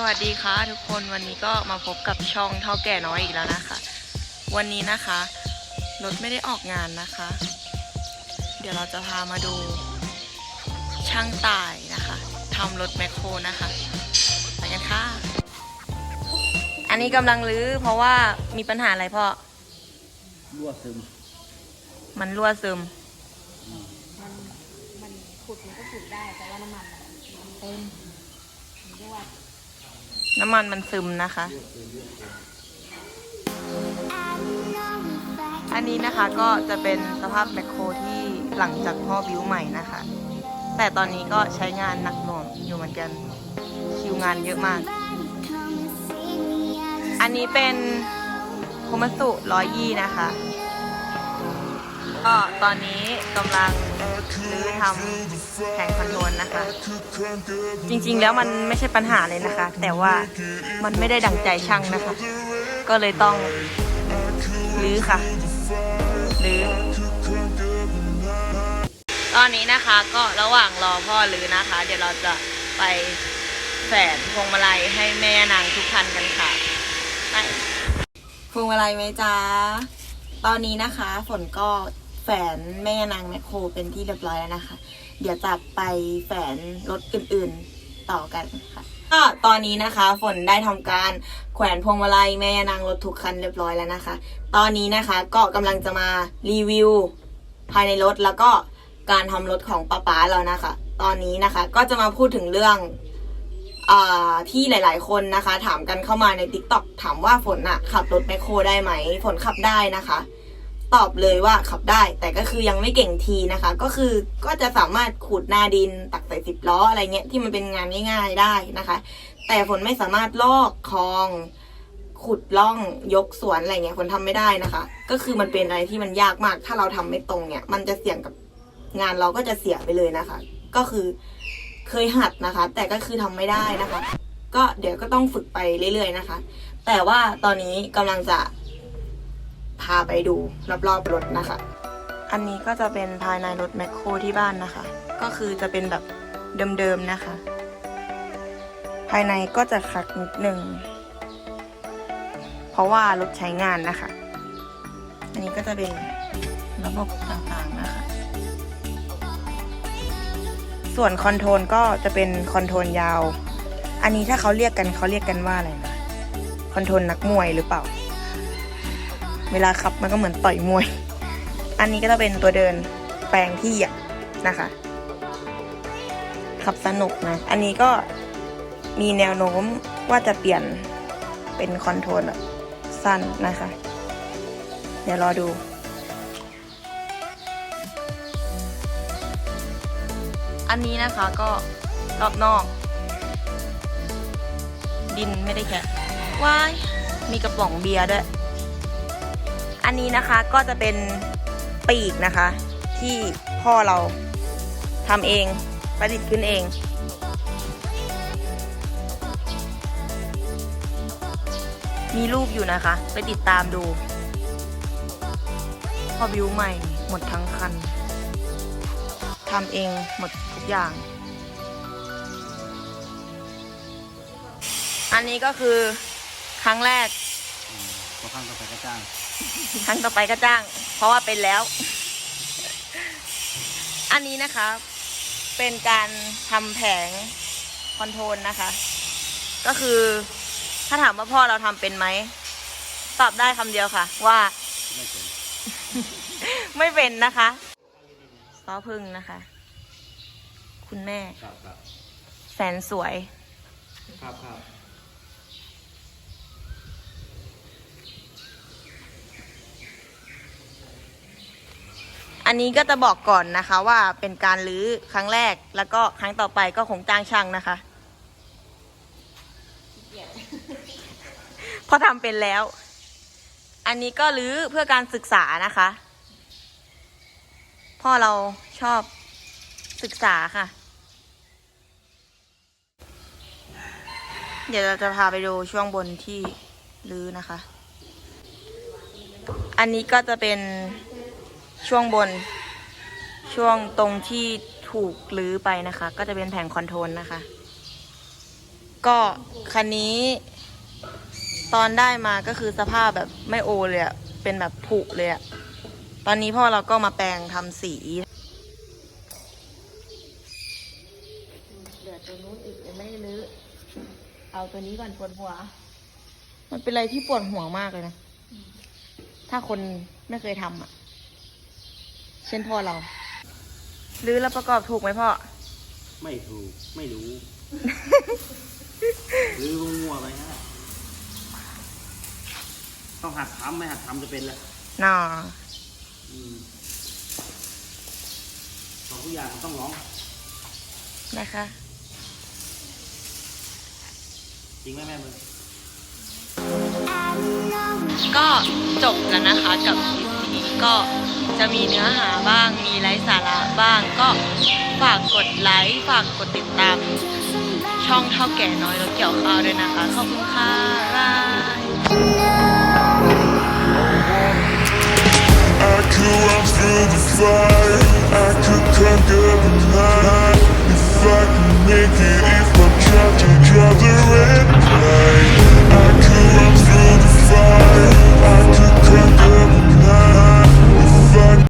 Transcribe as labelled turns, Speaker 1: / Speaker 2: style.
Speaker 1: สวัสดีค่ะทุกคนวันนี้ก็มาพบกับช่องเท่าแก่น้อยอีกแล้วนะคะ วันนี้นะคะรถไม่ได้ออกงานนะคะ เดี๋ยวเราจะพามาดูช่างต่ายนะคะทำรถแมคโครนะคะไปกันค่ะ อันนี้กำลังรื้อเพราะว่ามีปัญหาอะไรพ่อ
Speaker 2: รั่วซึม
Speaker 1: มันรั่วซึม
Speaker 3: มันมันขุดมันก็ขุดได้แต่ว่าน้ำมันมันเต็มมันเรียกว่า
Speaker 1: น้ำมันมันซึมนะคะ อันนี้นะคะก็จะเป็นสภาพแมคโครที่หลังจากพ่อบิวใหม่นะคะ แต่ตอนนี้ก็ใช้งานหนักหน่วงอยู่เหมือนกัน คิวงานเยอะมาก อันนี้เป็นโคมัสุร้อยยี่นะคะ ก็ตอนนี้กำลังรื้อทำแผงคอนโทรลนะคะ จริงๆแล้วมันไม่ใช่ปัญหาเลยนะคะ แต่ว่ามันไม่ได้ดังใจช่างนะคะ ก็เลยต้องรื้อค่ะรื้อตอนนี้นะคะก็ระหว่างรอพ่อรื้อนะคะ เดี๋ยวเราจะไปแฝนพวงมาลัยให้แม่นางทุกคันกันค่ะไปพวงมาลัยไหมจ๊ะตอนนี้นะคะฝนก็ แฝนแม่นางแมคโครเป็นที่เรียบร้อยแล้วนะคะ เดี๋ยวจะไปแฝนรถอื่นๆต่อกันค่ะก็ตอนนี้นะคะ ฝนได้ทำการแขวนพวงมาลัยแม่นางรถทุกคันเรียบร้อยแล้วนะคะ ตอนนี้นะคะก็กำลังจะมารีวิวภายในรถแล้วก็การทำรถของป้าป๊าเรานะคะ ตอนนี้นะคะก็จะมาพูดถึงเรื่องอที่หลาย ๆ คนนะคะ ถามกันเข้ามาใน t ิ k t o k ถามว่าฝนอะขับรถแมคโครได้ไหม ฝนขับได้นะคะ ตอบเลยว่าขับได้ แต่ก็คือยังไม่เก่งทีนะคะ ก็คือก็จะสามารถขูดหน้าดินตักใส่สิบล้ออะไรเงี้ยที่มันเป็นงานง่ายๆได้นะคะ แต่ฝนไม่สามารถลอกคลองขุดล่องยกสวนอะไรเงี้ยฝนทำไม่ได้นะคะ ก็คือมันเป็นอะไรที่มันยากมาก ถ้าเราทำไม่ตรงเนี่ย มันจะเสี่ยงกับงานเราก็จะเสียไปเลยนะคะ ก็คือเคยหัดนะคะ แต่ก็คือทำไม่ได้นะคะ ก็เดี๋ยวก็ต้องฝึกไปเรื่อยๆนะคะ แต่ว่าตอนนี้กำลังจะ พาไปดูรอบๆรถนะคะ อันนี้ก็จะเป็นภายในรถแมคโครที่บ้านนะคะ ก็คือจะเป็นแบบเดิมๆนะคะ ภายในก็จะคักนิดนึงเพราะว่ารถใช้งานนะคะ อันนี้ก็จะเป็นระบบต่างๆนะคะ ส่วนคอนโทรลก็จะเป็นคอนโทรลยาว อันนี้ถ้าเขาเรียกกันเขาเรียกกันว่าอะไรนะ คอนโทรลนักมวยหรือเปล่า เวลาขับมันก็เหมือนต่อยมวย อันนี้ก็จะเป็นตัวเดินแปลงที่เหยียบนะคะ ขับสนุกนะ อันนี้ก็มีแนวโน้มว่าจะเปลี่ยนเป็นคอนโทรลแบบสั้นนะคะ เดี๋ยวรอดูอันนี้นะคะก็รอบนอก ดินไม่ได้แกะว้าย มีกระป๋องเบียร์ด้วย อันนี้นะคะก็จะเป็นปีกนะคะ ที่พ่อเราทำเองประดิษฐ์ขึ้นเอง มีรูปอยู่นะคะ ไปติดตามดูพอบิวใหม่หมดทั้งคันทำเองหมดทุกอย่าง อันนี้ก็คือครั้งแรก
Speaker 2: พอข้างต่อไปก็จ้าง
Speaker 1: ครั้งต่อไปก็จ้าง เพราะว่าเป็นแล้ว อันนี้นะคะ เป็นการทำแผงคอนโทรลนะคะ ก็คือถ้าถามว่าพ่อเราทำเป็นไหม ตอบได้คำเดียวค่ะ ว่า
Speaker 2: ไม่เป็น
Speaker 1: ไม่เป็นนะคะซอพึ่งนะคะ คุณแม่
Speaker 2: ครับครับ
Speaker 1: แสนสวย
Speaker 2: ครับครับ
Speaker 1: อันนี้ก็จะบอกก่อนนะคะว่าเป็นการรื้อครั้งแรกแล้วก็ครั้งต่อไปก็คงจ้างช่างนะคะ เพราะทำเป็นแล้ว อันนี้ก็รื้อเพื่อการศึกษานะคะ พ่อเราชอบศึกษาค่ะ เดี๋ยวเราจะพาไปดูช่วงบนที่รื้อนะคะ อันนี้ก็จะเป็น ช่วงบน ช่วงตรงที่ถูกรื้อไปนะคะ ก็จะเป็นแผงคอนโทรลนะคะ ก็คันนี้ ตอนได้มาก็คือสภาพแบบไม่โอเลยอะเป็นแบบผุเลยอะตอนนี้พ่อเราก็มาแปลงทำสีเหลือตัวนู้นอีกยังไม่ได้ลื้อเอาตัวนี้ก่อนปวดหัว มันเป็นอะไรที่ปวดหัวมากเลยนะ ถ้าคนไม่เคยทำอะ เช่นพ่อเราลื้อแล้วประกอบถูกไหมพ่อ
Speaker 2: ไม่ถูก ไม่รู้ หรืองัวๆไปฮะต้องหัดทำไม่หัดทำจะเป็นละ
Speaker 1: น่า
Speaker 2: อืมสองทุกอย่างมันต้องร้อง
Speaker 1: นะคะ
Speaker 2: จริงไหมแม่มึง
Speaker 1: ก็จบแล้วนะคะกับคลิปนี้ก็ จะมีเนื้อหาบ้าง มีไร้สาระบ้าง ก็ฝากกดไลค์ ฝากกดติดตาม ช่องเท่าแก่น้อยรถเกี่ยวข้าวด้วยนะคะ ขอบคุณค่ะบาย
Speaker 4: I could run through the fire, I could conquer the night.